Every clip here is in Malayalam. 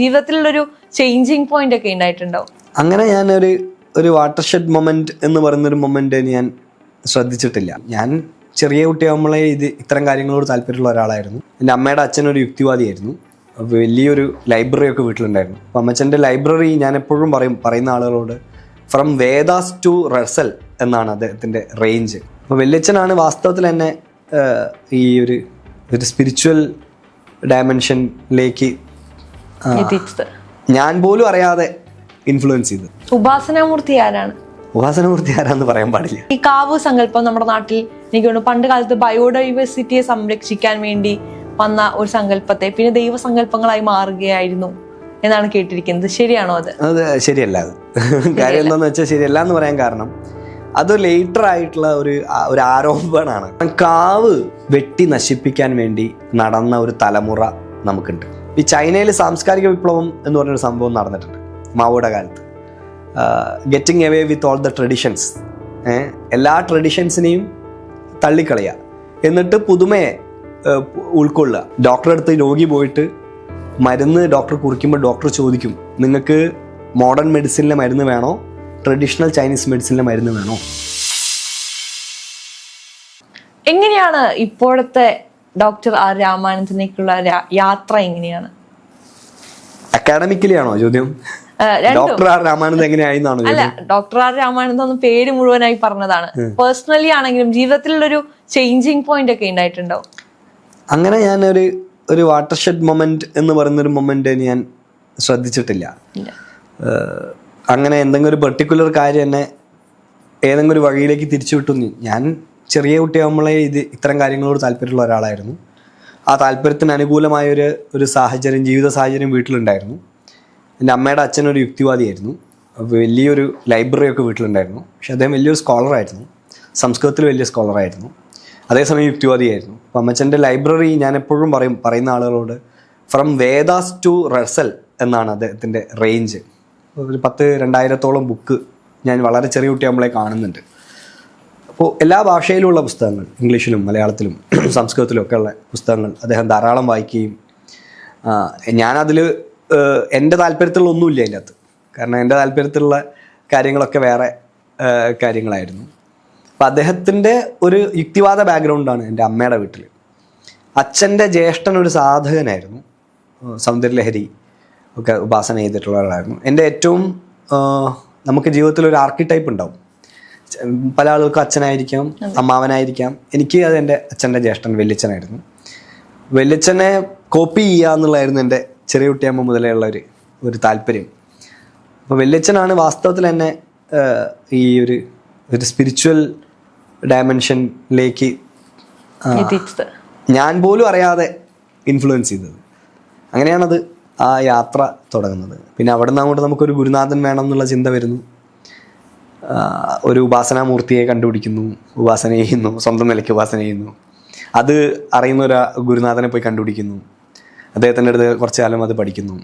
ജീവിതത്തിലുള്ളൊരു ചേഞ്ചിങ് പോയിന്റ് ഒക്കെ ഉണ്ടായിട്ടുണ്ടാവും. അങ്ങനെ ഞാൻ ഒരു ഒരു വാട്ടർ ഷെഡ് മൊമെന്റ് എന്ന് പറയുന്ന ഒരു മൊമെന്റ് ഞാൻ ശ്രദ്ധിച്ചിട്ടില്ല. ഞാൻ ചെറിയ കുട്ടിയാകുമ്പോഴേ ഇത് ഇത്തരം കാര്യങ്ങളോട് താല്പര്യമുള്ള ഒരാളായിരുന്നു. എന്റെ അമ്മയുടെ ഒരു യുക്തിവാദിയായിരുന്നു. വലിയൊരു ലൈബ്രറി ഒക്കെ വീട്ടിലുണ്ടായിരുന്നു. അപ്പം അമ്മച്ചന്റെ ലൈബ്രറി ഞാൻ എപ്പോഴും പറയും പറയുന്ന ആളുകളോട് ഫ്രം വേദാസ് ടു റസൽ എന്നാണ് അദ്ദേഹത്തിന്റെ റേഞ്ച് അപ്പോൾ വല്യച്ഛനാണ് വാസ്തവത്തിൽ എന്നെ ഈ ഒരു ഒരു സ്പിരിച്വൽ ഡയമെൻഷനിലേക്ക് എത്തിച്ചത് ഞാൻ പോലും അറിയാതെ ഇൻഫ്ലുവൻസ് ചെയ്ത് ഉപാസനാമൂർത്തി ആരാണ്? ഉപാസനമൂർത്തി ആരാന്ന് പറയാൻ പാടില്ല. ഈ കാവ് സങ്കല്പം നമ്മുടെ നാട്ടിൽ എനിക്ക് തോന്നുന്നു പണ്ട് കാലത്ത് ബയോഡൈവേഴ്സിറ്റിയെ സംരക്ഷിക്കാൻ വേണ്ടി വന്ന ഒരു സങ്കല്പത്തെ പിന്നെ ദൈവസങ്കല്പങ്ങളായി മാറുകയായിരുന്നു എന്നാണ് കേട്ടിരിക്കുന്നത്. ശരിയാണോ അത്? അത് ശരിയല്ല അത്. കാര്യം എന്താന്ന് വെച്ചാൽ ശരിയല്ല എന്ന് പറയാൻ കാരണം അത് ലേറ്റർ ആയിട്ടുള്ള ഒരു ഒരു ആരോപണമാണ് കാവ് വെട്ടി നശിപ്പിക്കാൻ വേണ്ടി നടന്ന ഒരു തലമുറ നമുക്കുണ്ട്. ഈ ചൈനയിൽ സാംസ്കാരിക വിപ്ലവം എന്ന് പറഞ്ഞൊരു സംഭവം നടന്നിട്ടുണ്ട് മാവോയുടെ കാലത്ത്. Getting away with all the traditions എല്ലാ ട്രഡീഷൻസിനെയും തള്ളിക്കളയുക. എന്നിട്ട് പുതുമയെ ഉൾക്കൊള്ളുക. ഡോക്ടറെ അടുത്ത് രോഗി പോയിട്ട് മരുന്ന് ഡോക്ടർ കുറിക്കുമ്പോൾ ഡോക്ടർ ചോദിക്കും നിങ്ങൾക്ക് മോഡേൺ മെഡിസിനിലെ മരുന്ന് വേണോ? ട്രഡീഷണൽ ചൈനീസ് മെഡിസിനിലെ മരുന്ന് വേണോ? എങ്ങനെയാണ് ഇപ്പോഴത്തെ ഡോക്ടർ ആർ രാമാനന്ദനേക്കുള്ള യാത്ര എങ്ങനെയാണ്? അക്കാഡമിക്കലി ആണോ ചോദ്യം? ഡോക്ടർ ആർ രാമാനന്ദ് എങ്ങനെയായിരുന്നാണ് അല്ല ഡോക്ടർ ആർ രാമാനന്ദൻ ഒന്ന് പേര് മുഴുവനായി പറഞ്ഞതാണ്. പേഴ്സണലി ആണെങ്കിലും ജീവിതത്തിലുള്ളൊരു ചേഞ്ചിങ് പോയിന്റ് ഒക്കെ ഉണ്ടായിട്ടുണ്ടോ? അങ്ങനെ ഞാൻ ഒരു ഒരു വാട്ടർ ഷെഡ് മൊമെന്റ് എന്ന് പറയുന്ന ഒരു മൊമെന്റ് ഞാൻ ശ്രദ്ധിച്ചിട്ടില്ല. അങ്ങനെ എന്തെങ്കിലും ഒരു പെർട്ടിക്കുലർ കാര്യം എന്നെ ഏതെങ്കിലും ഒരു വഴിയിലേക്ക് തിരിച്ചു വിട്ടു. ഞാൻ ചെറിയ കുട്ടിയാകുമ്പോഴേ ഇത് ഇത്തരം കാര്യങ്ങളോട് താല്പര്യമുള്ള ഒരാളായിരുന്നു. ആ താല്പര്യത്തിന് അനുകൂലമായ ഒരു സാഹചര്യം ജീവിത സാഹചര്യം വീട്ടിലുണ്ടായിരുന്നു. എന്റെ അമ്മയുടെ അച്ഛനൊരു യുക്തിവാദിയായിരുന്നു. വലിയൊരു ലൈബ്രറി ഒക്കെ വീട്ടിലുണ്ടായിരുന്നു. പക്ഷെ അദ്ദേഹം വലിയൊരു സ്കോളറായിരുന്നു. സംസ്കൃതത്തിൽ വലിയ സ്കോളറായിരുന്നു. അതേസമയം യുക്തിവാദിയായിരുന്നു. അപ്പം അമ്മച്ചന്റെ ലൈബ്രറി ഞാൻ എപ്പോഴും പറയും പറയുന്ന ആളുകളോട് ഫ്രം വേദാസ് ടു റസൽ എന്നാണ് അദ്ദേഹത്തിന്റെ റേഞ്ച്. ഒരു പത്ത് രണ്ടായിരത്തോളം ബുക്ക് ഞാൻ വളരെ ചെറിയ കുട്ടിയാകുമ്പോഴേ കാണുന്നുണ്ട്. അപ്പോൾ എല്ലാ ഭാഷയിലുമുള്ള പുസ്തകങ്ങൾ ഇംഗ്ലീഷിലും മലയാളത്തിലും സംസ്കൃതത്തിലും ഒക്കെ ഉള്ള പുസ്തകങ്ങൾ അദ്ദേഹം ധാരാളം വായിക്കുകയും ഞാനതിൽ എന്റെ താല്പര്യത്തിലുള്ള ഒന്നുമില്ല അതിന്റെ അകത്ത് കാരണം എന്റെ താല്പര്യത്തിലുള്ള കാര്യങ്ങളൊക്കെ വേറെ കാര്യങ്ങളായിരുന്നു. അപ്പം അദ്ദേഹത്തിന്റെ ഒരു യുക്തിവാദ ബാക്ക്ഗ്രൗണ്ടാണ് എന്റെ അമ്മയുടെ വീട്ടിൽ അച്ഛന്റെ ജ്യേഷ്ഠൻ ഒരു സാധകനായിരുന്നു സൗന്ദര്യലഹരി ഒക്കെ ഉപാസന ചെയ്തിട്ടുള്ള ആളായിരുന്നു എന്റെ ഏറ്റവും നമുക്ക് ജീവിതത്തിൽ ഒരു ആർക്കിടൈപ്പ് ഉണ്ടാവും. പല ആളുകൾക്കും അച്ഛനായിരിക്കാം അമ്മാവനായിരിക്കാം. എനിക്ക് അത് എന്റെ അച്ഛന്റെ ജ്യേഷ്ഠൻ വെല്ലിച്ചനായിരുന്നു വെല്ലിച്ചനെ കോപ്പി ചെയ്യുക എന്നുള്ളതായിരുന്നു എന്റെ ചെറിയ കുട്ടിയാകുമ്പോൾ മുതലേ ഉള്ള ഒരു ഒരു താല്പര്യം. അപ്പോൾ വെല്ലിച്ചനാണ് വാസ്തവത്തിൽ എന്നെ ഈ ഒരു ഒരു സ്പിരിച്വൽ ഡയമെൻഷനിലേക്ക് ഞാൻ പോലും അറിയാതെ ഇൻഫ്ലുവൻസ് ചെയ്തത്. അങ്ങനെയാണത് ആ യാത്ര തുടങ്ങുന്നത്. പിന്നെ അവിടെ നിന്ന് അങ്ങോട്ട് നമുക്കൊരു ഗുരുനാഥൻ വേണം എന്നുള്ള ചിന്ത വരുന്നു. ഒരു ഉപാസനാമൂർത്തിയെ കണ്ടുപിടിക്കുന്നു ഉപാസന ചെയ്യുന്നു സ്വന്തം നിലയ്ക്ക് ഉപാസന ചെയ്യുന്നു. അത് അറിയുന്ന ഒരു ഗുരുനാഥനെ പോയി കണ്ടുപിടിക്കുന്നു. അദ്ദേഹത്തിന്റെ അടുത്ത് കുറച്ച് കാലം അത് പഠിക്കുന്നു.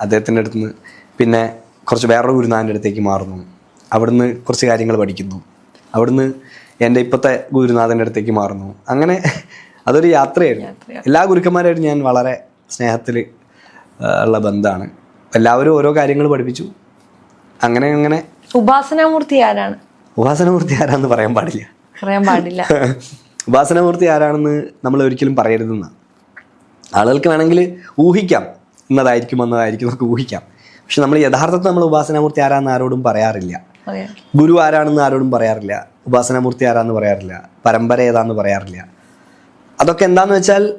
അദ്ദേഹത്തിന്റെ അടുത്ത് നിന്ന് പിന്നെ കുറച്ച് വേറൊരു ഗുരുനാഥന്റെ അടുത്തേക്ക് മാറുന്നു. അവിടുന്ന് കുറച്ച് കാര്യങ്ങൾ പഠിക്കുന്നു. അവിടുന്ന് എന്റെ ഇപ്പോഴത്തെ ഗുരുനാഥന്റെ അടുത്തേക്ക് മാറുന്നു. അങ്ങനെ അതൊരു യാത്രയായിരുന്നു. എല്ലാ ഗുരുക്കന്മാരായിട്ടും ഞാൻ വളരെ സ്നേഹത്തിൽ ഉള്ള ബന്ധമാണ്. എല്ലാവരും ഓരോ കാര്യങ്ങൾ പഠിപ്പിച്ചു. അങ്ങനെ അങ്ങനെ ഉപാസനാമൂർത്തി ആരാണ്? ഉപാസനമൂർത്തി ആരാന്ന് പറയാൻ പാടില്ല. പറയാൻ പാടില്ല. ഉപാസനമൂർത്തി ആരാണെന്ന് നമ്മൾ ഒരിക്കലും പറയരുതെന്ന്. ആളുകൾക്ക് വേണമെങ്കിൽ ഊഹിക്കാം. ഇന്നതായിരിക്കും എന്നതായിരിക്കും നമുക്ക് ഊഹിക്കാം. പക്ഷെ നമ്മൾ യഥാർത്ഥത്തിൽ നമ്മൾ ഉപാസനാമൂർത്തി ആരാന്ന് ആരോടും പറയാറില്ല. പറയാം. ഗുരു ആരാണെന്ന് ആരോടും പറയാറില്ല. ഉപാസനാമൂർത്തി ആരാന്ന് പറയാറില്ല. പരമ്പര ഏതാന്ന് പറയാറില്ല. അതൊക്കെ എന്താന്ന് വെച്ചാൽ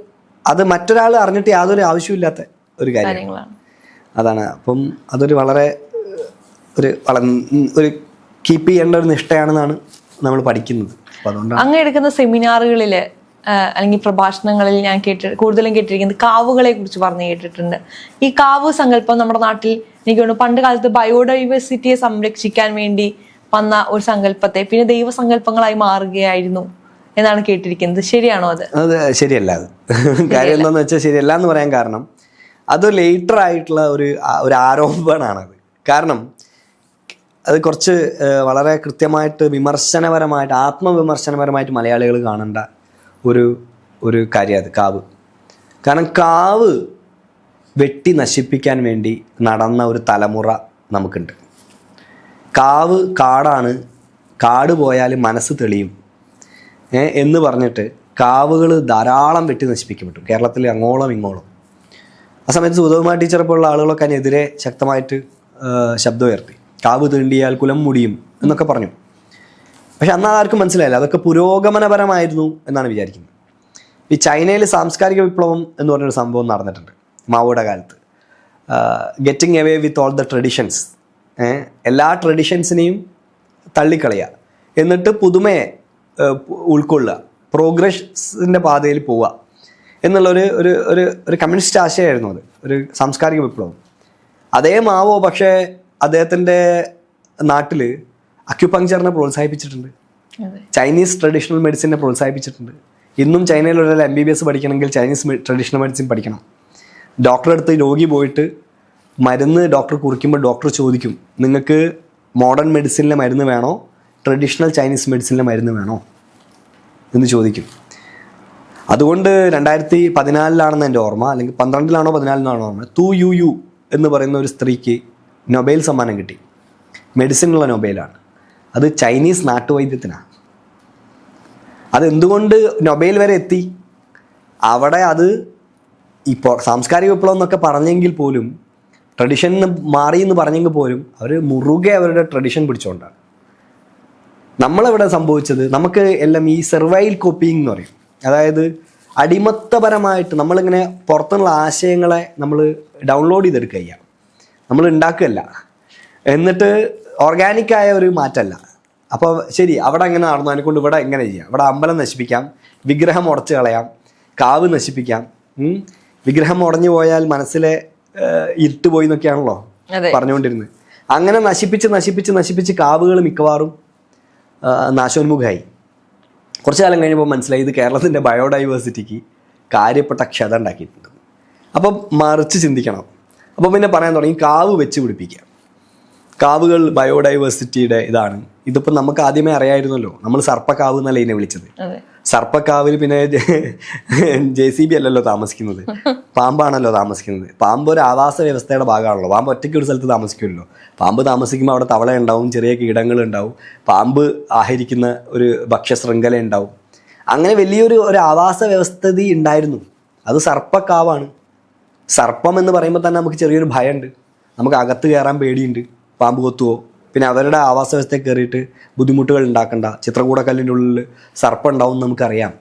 അത് മറ്റൊരാൾ അറിഞ്ഞിട്ട് യാതൊരു ആവശ്യമില്ലാത്ത ഒരു കാര്യം കാര്യങ്ങളാണ്. അതാണ്. അപ്പം അതൊരു വളരെ ഒരു വള ഒരു കീപ്പ് ചെയ്യേണ്ട ഒരു നിഷ്ഠയാണെന്നാണ് നമ്മൾ പഠിക്കുന്നത്. അങ്ങ് എടുക്കുന്ന സെമിനാറുകളിൽ അല്ലെങ്കിൽ പ്രഭാഷണങ്ങളിൽ ഞാൻ കേട്ടി കൂടുതലും കേട്ടിരിക്കുന്നത് കാവുകളെ കുറിച്ച് പറഞ്ഞു കേട്ടിട്ടുണ്ട്. ഈ കാവ് സങ്കല്പം നമ്മുടെ നാട്ടിൽ എനിക്ക് തോന്നുന്നു പണ്ട് കാലത്ത് ബയോഡൈവേഴ്സിറ്റിയെ സംരക്ഷിക്കാൻ വേണ്ടി വന്ന ഒരു സങ്കല്പത്തെ പിന്നെ ദൈവസങ്കല്പങ്ങളായി മാറുകയായിരുന്നു എന്നാണ് കേട്ടിരിക്കുന്നത്. ശരിയാണോ അത്? അത് ശരിയല്ല അത്. കാര്യം എന്താന്ന് വെച്ചാൽ ശരിയല്ല എന്ന് പറയാൻ കാരണം അത് ലേറ്റർ ആയിട്ടുള്ള ഒരു ഒരു ഒരു ആരോപണമാണത് കാരണം അത് കുറച്ച് വളരെ കൃത്യമായിട്ട് വിമർശനപരമായിട്ട് ആത്മവിമർശനപരമായിട്ട് മലയാളികൾ കാണേണ്ട ഒരു ഒരു കാര്യം അത് കാവ്. കാരണം കാവ് വെട്ടി നശിപ്പിക്കാൻ വേണ്ടി നടന്ന ഒരു തലമുറ നമുക്കുണ്ട്. കാവ് കാടാണ് കാട് പോയാൽ മനസ്സ് തെളിയും. എന്ന് പറഞ്ഞിട്ട് കാവുകൾ ധാരാളം വെട്ടി നശിപ്പിക്കപ്പെട്ടു കേരളത്തിൽ അങ്ങോളം ഇങ്ങോളം. ആ സമയത്ത് സുധകുമാർ ടീച്ചർ പോലുള്ള ആളുകളൊക്കെ അതിനെതിരെ ശക്തമായിട്ട് ശബ്ദമുയർത്തി. കാവ് തീണ്ടിയാൽ കുലം മുടിയും എന്നൊക്കെ പറഞ്ഞു. പക്ഷെ അന്ന് ആർക്കും മനസ്സിലായില്ല. അതൊക്കെ പുരോഗമനപരമായിരുന്നു എന്നാണ് വിചാരിക്കുന്നത്. ഈ ചൈനയിൽ സാംസ്കാരിക വിപ്ലവം എന്ന് പറഞ്ഞൊരു സംഭവം നടന്നിട്ടുണ്ട് മാവോയുടെ കാലത്ത്. Getting away with all the traditions എല്ലാ ട്രഡീഷൻസിനെയും തള്ളിക്കളയുക. എന്നിട്ട് പുതുമയെ ഉൾക്കൊള്ളുക. പ്രോഗ്രസിന്റെ പാതയിൽ പോവുക. എന്നുള്ളൊരു ഒരു ഒരു ഒരു കമ്മ്യൂണിസ്റ്റ് ആശയമായിരുന്നു അത്. ഒരു സാംസ്കാരിക വിപ്ലവം. അതേ മാവോ പക്ഷേ അദ്ദേഹത്തിന്റെ നാട്ടിൽ അക്യുപങ്ചറിനെ പ്രോത്സാഹിപ്പിച്ചിട്ടുണ്ട്. ചൈനീസ് ട്രഡീഷണൽ മെഡിസിനെ പ്രോത്സാഹിപ്പിച്ചിട്ടുണ്ട്. ഇന്നും ചൈനയിൽ ഒരാൾ എം ബി ബി എസ് പഠിക്കണമെങ്കിൽ ചൈനീസ് ട്രഡീഷണൽ മെഡിസിൻ പഠിക്കണം. ഡോക്ടറെ അടുത്ത് രോഗി പോയിട്ട് മരുന്ന് ഡോക്ടർ കുറിക്കുമ്പോൾ ഡോക്ടർ ചോദിക്കും നിങ്ങൾക്ക് മോഡേൺ മെഡിസിനിലെ മരുന്ന് വേണോ? ട്രഡീഷണൽ ചൈനീസ് മെഡിസിനിലെ മരുന്ന് വേണോ? എന്ന് ചോദിക്കും. അതുകൊണ്ട് രണ്ടായിരത്തി പതിനാലിലാണെന്ന് എന്റെ ഓർമ്മ അല്ലെങ്കിൽ പന്ത്രണ്ടിലാണോ പതിനാലിലാണോ ഓർമ്മ തു യു യു എന്ന് പറയുന്ന ഒരു സ്ത്രീക്ക് നൊബേൽ സമ്മാനം കിട്ടി. മെഡിസിനുള്ള നൊബേലാണ്. അത് ചൈനീസ് നാട്ടുവൈദ്യത്തിനാണ് അതെന്തുകൊണ്ട് നൊബേൽ വരെ എത്തി? അവിടെ അത് ഇപ്പോൾ സാംസ്കാരിക വിപ്ലവം എന്നൊക്കെ പറഞ്ഞെങ്കിൽ പോലും ട്രഡിഷൻ മാറി എന്ന് പറഞ്ഞെങ്കിൽ പോലും അവർ മുറുകെ അവരുടെ ട്രഡിഷൻ പിടിച്ചുകൊണ്ടാണ് നമ്മളെവിടെ സംഭവിച്ചത്? നമുക്ക് എല്ലാം ഈ സെർവൈൽ കോപ്പിങ് എന്ന് പറയും. അതായത് അടിമത്തപരമായിട്ട് നമ്മളിങ്ങനെ പുറത്തുനിന്നുള്ള ആശയങ്ങളെ നമ്മൾ ഡൗൺലോഡ് ചെയ്തെടുക്കുക നമ്മൾ ഉണ്ടാക്കുകയല്ല എന്നിട്ട് ഓർഗാനിക് ആയ ഒരു മാറ്റമല്ല അപ്പോൾ ശരി അവിടെ എങ്ങനെ നടന്നു? അതിനെക്കൊണ്ട് ഇവിടെ എങ്ങനെ ചെയ്യാം? ഇവിടെ അമ്പലം നശിപ്പിക്കാം വിഗ്രഹം ഉടച്ചു കളയാം കാവ് നശിപ്പിക്കാം വിഗ്രഹം ഉടഞ്ഞു പോയാൽ മനസ്സിലെ ഇരുട്ട് പോയി എന്നൊക്കെയാണല്ലോ പറഞ്ഞുകൊണ്ടിരുന്നത്. അങ്ങനെ നശിപ്പിച്ച് നശിപ്പിച്ച് നശിപ്പിച്ച് കാവുകൾ മിക്കവാറും നാശോന്മുഖമായി കുറച്ചു കാലം കഴിഞ്ഞപ്പോൾ മനസ്സിലായി ഇത് കേരളത്തിന്റെ ബയോഡൈവേഴ്സിറ്റിക്ക് കാര്യപ്പെട്ട ക്ഷത ഉണ്ടാക്കിയിട്ടുണ്ട്. അപ്പം മറിച്ച് ചിന്തിക്കണം. അപ്പം പിന്നെ പറയാൻ തുടങ്ങി കാവ് വെച്ച് പിടിപ്പിക്കുക. കാവുകൾ ബയോഡൈവേഴ്സിറ്റിയുടെ ഇതാണ്. ഇതിപ്പോൾ നമുക്ക് ആദ്യമേ അറിയായിരുന്നല്ലോ നമ്മൾ സർപ്പക്കാവ് എന്നല്ല ഇതിനെ വിളിച്ചത്. സർപ്പക്കാവിൽ പിന്നെ ജെ സി ബി അല്ലല്ലോ താമസിക്കുന്നത്. പാമ്പാണല്ലോ താമസിക്കുന്നത്. പാമ്പ് ഒരു ആവാസ വ്യവസ്ഥയുടെ ഭാഗമാണല്ലോ. പാമ്പ് ഒറ്റയ്ക്ക് ഒരു സ്ഥലത്ത് താമസിക്കുമല്ലോ. പാമ്പ് താമസിക്കുമ്പോൾ അവിടെ തവള ഉണ്ടാവും ചെറിയ കീടങ്ങൾ ഉണ്ടാവും. പാമ്പ് ആഹരിക്കുന്ന ഒരു ഭക്ഷ്യശൃംഖല ഉണ്ടാവും. അങ്ങനെ വലിയൊരു ഒരു ആവാസ വ്യവസ്ഥിതി ഉണ്ടായിരുന്നു. അത് സർപ്പക്കാവാണ്. സർപ്പം എന്ന് പറയുമ്പോൾ തന്നെ നമുക്ക് ചെറിയൊരു ഭയമുണ്ട് നമുക്ക് അകത്ത് കയറാൻ പേടിയുണ്ട്. പാമ്പ് കൊത്തുവോ? പിന്നെ അവരുടെ ആവാസ വ്യവസ്ഥയിൽ കയറിയിട്ട് ബുദ്ധിമുട്ടുകൾ ഉണ്ടാക്കണ്ട. ചിത്രകൂടക്കല്ലിന്റെ ഉള്ളിൽ സർപ്പം ഉണ്ടാവും എന്ന് നമുക്കറിയാം.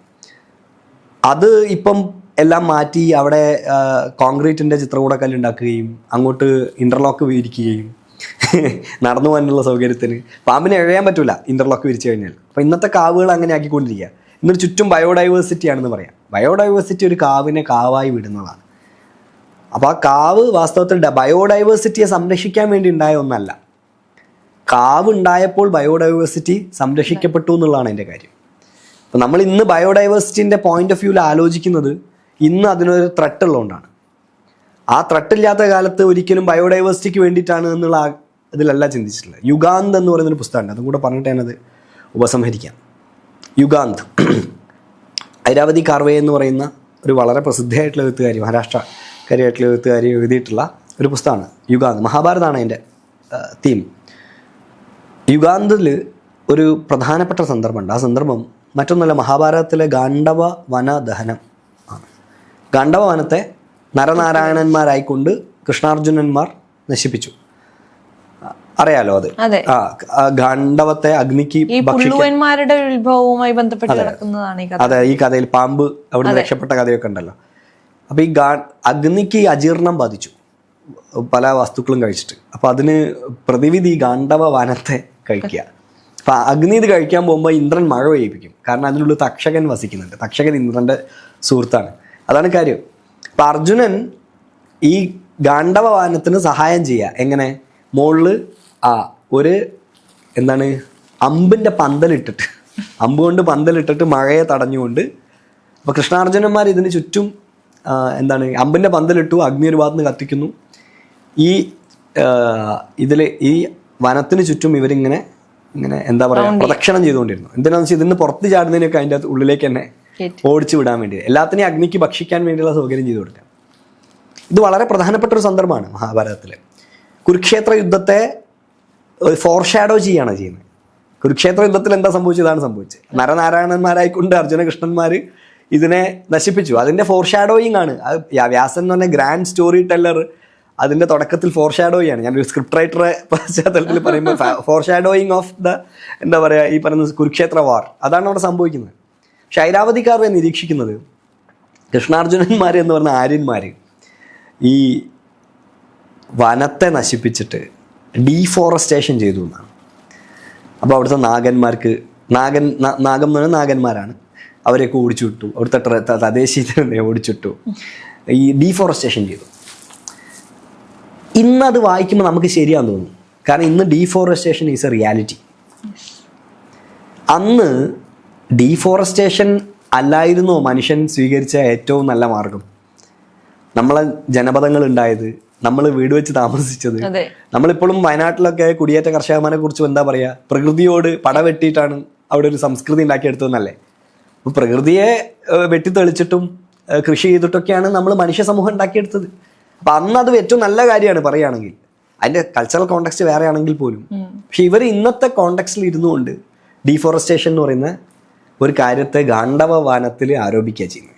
അത് ഇപ്പം എല്ലാം മാറ്റി അവിടെ കോൺക്രീറ്റിന്റെ ചിത്രകൂടക്കല്ല് ഉണ്ടാക്കുകയും അങ്ങോട്ട് ഇന്റർലോക്ക് വിരിക്കുകയും നടന്നു പോകാനുള്ള സൗകര്യത്തിന് പാമ്പിനെ എഴയാൻ പറ്റില്ല ഇന്റർലോക്ക് വിരിച്ചു കഴിഞ്ഞാൽ. അപ്പോൾ ഇന്നത്തെ കാവുകൾ അങ്ങനെ ആക്കിക്കൊണ്ടിരിക്കുക. എന്നിട്ട് ചുറ്റും ബയോഡൈവേഴ്സിറ്റി ആണെന്ന് പറയാം. ബയോഡൈവേഴ്സിറ്റി ഒരു കാവിനെ കാവായി വിടുന്നതാണ്. അപ്പോൾ ആ കാവ് വാസ്തവത്തിൽ ബയോഡൈവേഴ്സിറ്റിയെ സംരക്ഷിക്കാൻ വേണ്ടി ഉണ്ടായ ഒന്നല്ല. കാവ് ഉണ്ടായപ്പോൾ ബയോഡൈവേഴ്സിറ്റി സംരക്ഷിക്കപ്പെട്ടു എന്നുള്ളതാണ് എന്റെ കാര്യം. അപ്പോൾ നമ്മൾ ഇന്ന് ബയോഡൈവേഴ്സിറ്റിന്റെ പോയിന്റ് ഓഫ് വ്യൂവിൽ ആലോചിക്കുന്നത് ഇന്ന് അതിനൊരു ത്രട്ട് ഉള്ളതുകൊണ്ടാണ്. ആ ത്രട്ടില്ലാത്ത കാലത്ത് ഒരിക്കലും ബയോഡൈവേഴ്സിറ്റിക്ക് വേണ്ടിയിട്ടാണ് എന്നുള്ള ഇതിലല്ല ചിന്തിച്ചിട്ടുള്ളത്. യുഗാന്ത് എന്ന് പറയുന്നൊരു പുസ്തകമുണ്ട്. അതും കൂടെ പറഞ്ഞിട്ട് ഞാനത് ഉപസംഹരിക്കാം. യുഗാന്ത്. ഐരാവതി കാർവേ എന്ന് പറയുന്ന ഒരു വളരെ പ്രസിദ്ധിയായിട്ടുള്ള എഴുത്തുകാരി മഹാരാഷ്ട്രക്കാരിയായിട്ടുള്ള എഴുത്തുകാരി എഴുതിയിട്ടുള്ള ഒരു പുസ്തകമാണ് യുഗാന്ത്. മഹാഭാരതമാണ് അതിന്റെ തീം യുഗാന്തിൽ ഒരു പ്രധാനപ്പെട്ട സന്ദർഭമുണ്ട്. ആ സന്ദർഭം മറ്റൊന്നല്ല മഹാഭാരതത്തിലെ ഗാണ്ഡവ വന ദഹനം ആണ്. ഗാണ്ഡവ വനത്തെ നരനാരായണന്മാരായിക്കൊണ്ട് കൃഷ്ണാർജുനന്മാർ നശിപ്പിച്ചു. അറിയാലോ അത്. ആ ഗാണ്ഡവത്തെ അഗ്നിക്ക് ഉത്ഭവവുമായി ബന്ധപ്പെട്ട് അതെ. ഈ കഥയിൽ പാമ്പ് അവിടെ രക്ഷപ്പെട്ട കഥയൊക്കെ ഉണ്ടല്ലോ. അപ്പൊ ഈ ഗാ അഗ്നിക്ക് അജീർണം ബാധിച്ചു. പല വസ്തുക്കളും കഴിച്ചിട്ട്. അപ്പോൾ അതിന് പ്രതിവിധി ഗാണ്ഡവ വനത്തെ കഴിക്കുക. അപ്പോൾ അഗ്നി ഇത് കഴിക്കാൻ പോകുമ്പോൾ ഇന്ദ്രൻ മഴ പെയ്യിപ്പിക്കും. കാരണം അതിനുള്ളിൽ തക്ഷകൻ വസിക്കുന്നുണ്ട്. തക്ഷകൻ ഇന്ദ്രന്റെ സുഹൃത്താണ്. അതാണ് കാര്യം. അപ്പം അർജുനൻ ഈ ഗാണ്ഡവ വാനത്തിന് സഹായം ചെയ്യുക. എങ്ങനെ? മുകളിൽ ആ ഒരു എന്താണ്? അമ്പിന്റെ പന്തലിട്ടിട്ട്. അമ്പ് കൊണ്ട് പന്തലിട്ടിട്ട് മഴയെ തടഞ്ഞുകൊണ്ട്. അപ്പോൾ കൃഷ്ണാർജുനന്മാർ ഇതിന് ചുറ്റും എന്താണ് അമ്പിന്റെ പന്തലിട്ടു അഗ്നി ഒരു ഭാഗത്ത് നിന്ന് കത്തിക്കുന്നു. ഈ ഇതിൽ ഈ വനത്തിന് ചുറ്റും ഇവരിങ്ങനെ ഇങ്ങനെ എന്താ പറയുക പ്രദക്ഷിണം ചെയ്തുകൊണ്ടിരുന്നു. എന്തിനാന്ന് വെച്ചാൽ ഇതിന് പുറത്ത് ചാടുന്നതിനൊക്കെ അതിന്റെ അകത്ത് ഉള്ളിലേക്ക് തന്നെ. ഓടിച്ചു വിടാൻ വേണ്ടി. എല്ലാത്തിനെയും അഗ്നിക്ക് ഭക്ഷിക്കാൻ വേണ്ടിയുള്ള സൗകര്യം ചെയ്തു കൊടുക്കാം. ഇത് വളരെ പ്രധാനപ്പെട്ട ഒരു സന്ദർഭമാണ് മഹാഭാരതത്തിൽ കുരുക്ഷേത്ര യുദ്ധത്തെ ഫോർ ഷാഡോ ചെയ്യാണ് ചെയ്യുന്നത്. കുരുക്ഷേത്ര യുദ്ധത്തിൽ എന്താ സംഭവിച്ചതാണ് സംഭവിച്ചത്. നരനാരായണന്മാരായിക്കൊണ്ട് അർജുനകൃഷ്ണന്മാർ ഇതിനെ നശിപ്പിച്ചു. അതിന്റെ ഫോർ ഷാഡോയിങ് ആണ്. അത് വ്യാ- വ്യാസൻ എന്ന് പറഞ്ഞ ഗ്രാൻഡ് സ്റ്റോറി ടെല്ലർ അതിന്റെ തുടക്കത്തിൽ ഫോർ ഷാഡോയിങ് ആണ്. ഞാനൊരു സ്ക്രിപ്റ്റ് റൈറ്ററെ പശ്ചാത്തലത്തിൽ പറയുമ്പോൾ ഫോർ ഷാഡോയിങ് ഓഫ് ദ എന്താ പറയുക ഈ പറയുന്ന കുരുക്ഷേത്ര വാർ അതാണ് അവിടെ സംഭവിക്കുന്നത്. പക്ഷെ ഐരാവതിക്കാരെ നിരീക്ഷിക്കുന്നത് കൃഷ്ണാർജുനന്മാർ എന്ന് പറഞ്ഞ ആര്യന്മാർ ഈ വനത്തെ നശിപ്പിച്ചിട്ട് ഡീഫോറസ്റ്റേഷൻ ചെയ്തു എന്നാണ്. അപ്പോൾ അവിടുത്തെ നാഗന്മാർക്ക് നാഗൻ നാഗം എന്ന് പറഞ്ഞാൽ നാഗന്മാരാണ്. അവരെയൊക്കെ ഓടിച്ചു വിട്ടു അവിടുത്തെ ഓടിച്ചുവിട്ടു തദ്ദേശീയരെ ഓടിച്ചിട്ടു ഈ ഡീഫോറസ്റ്റേഷൻ ചെയ്തു. ഇന്നത് വായിക്കുമ്പോൾ നമുക്ക് ശരിയാന്ന് തോന്നുന്നു കാരണം ഇന്ന് ഡീഫോറസ്റ്റേഷൻ ഈസ് എ റിയാലിറ്റി അന്ന് ഡീഫോറസ്റ്റേഷൻ അല്ലായിരുന്നോ മനുഷ്യൻ സ്വീകരിച്ച ഏറ്റവും നല്ല മാർഗം? നമ്മളെ ജനപദങ്ങൾ ഉണ്ടായത് നമ്മൾ വീട് വെച്ച് താമസിച്ചത് അതെ. നമ്മളിപ്പോഴും വയനാട്ടിലൊക്കെ കുടിയേറ്റ കർഷകന്മാരെ കുറിച്ച് എന്താ പറയാ? പ്രകൃതിയോട് പടവെട്ടിയിട്ടാണ് അവിടെ ഒരു സംസ്കൃതി ഉണ്ടാക്കിയെടുത്തതെന്നല്ലേ? പ്രകൃതിയെ വെട്ടിത്തെളിച്ചിട്ടും കൃഷി ചെയ്തിട്ടൊക്കെയാണ് നമ്മൾ മനുഷ്യ സമൂഹം ഉണ്ടാക്കിയെടുത്തത്. അപ്പൊ അന്ന് അത് ഏറ്റവും നല്ല കാര്യമാണ് പറയുകയാണെങ്കിൽ. അതിന്റെ കൾച്ചറൽ കോണ്ടെക്സ്റ്റ് വേറെ ആണെങ്കിൽ പോലും പക്ഷെ ഇവർ ഇന്നത്തെ കോണ്ടെക്സ്റ്റിൽ ഇരുന്നുകൊണ്ട് ഡീഫോറസ്റ്റേഷൻ എന്ന് പറയുന്ന ഒരു കാര്യത്തെ ഗാണ്ഡവ വനത്തിൽ ആരോപിക്കുക ചെയ്യുന്നത്.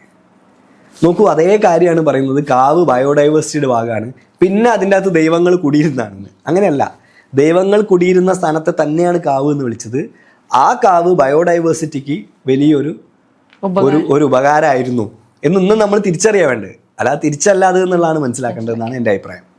നോക്കൂ അതേ കാര്യമാണ് പറയുന്നത്. കാവ് ബയോഡൈവേഴ്സിറ്റിയുടെ ഭാഗമാണ്. പിന്നെ അതിന്റെ അകത്ത് ദൈവങ്ങൾ കുടിയിരുന്നാണെന്ന്. അങ്ങനെയല്ല. ദൈവങ്ങൾ കുടിയിരുന്ന സ്ഥാനത്തെ തന്നെയാണ് കാവ് എന്ന് വിളിച്ചത്. ആ കാവ് ബയോഡൈവേഴ്സിറ്റിക്ക് വലിയൊരു ഒരു ഒരു ഉപകാരമായിരുന്നു. എന്ന് ഇന്നും നമ്മൾ തിരിച്ചറിയാൻ വേണ്ടത്. അല്ലാതെ തിരിച്ചല്ലാതെ എന്നുള്ളതാണ് മനസ്സിലാക്കേണ്ടതെന്നാണ് എന്റെ അഭിപ്രായം.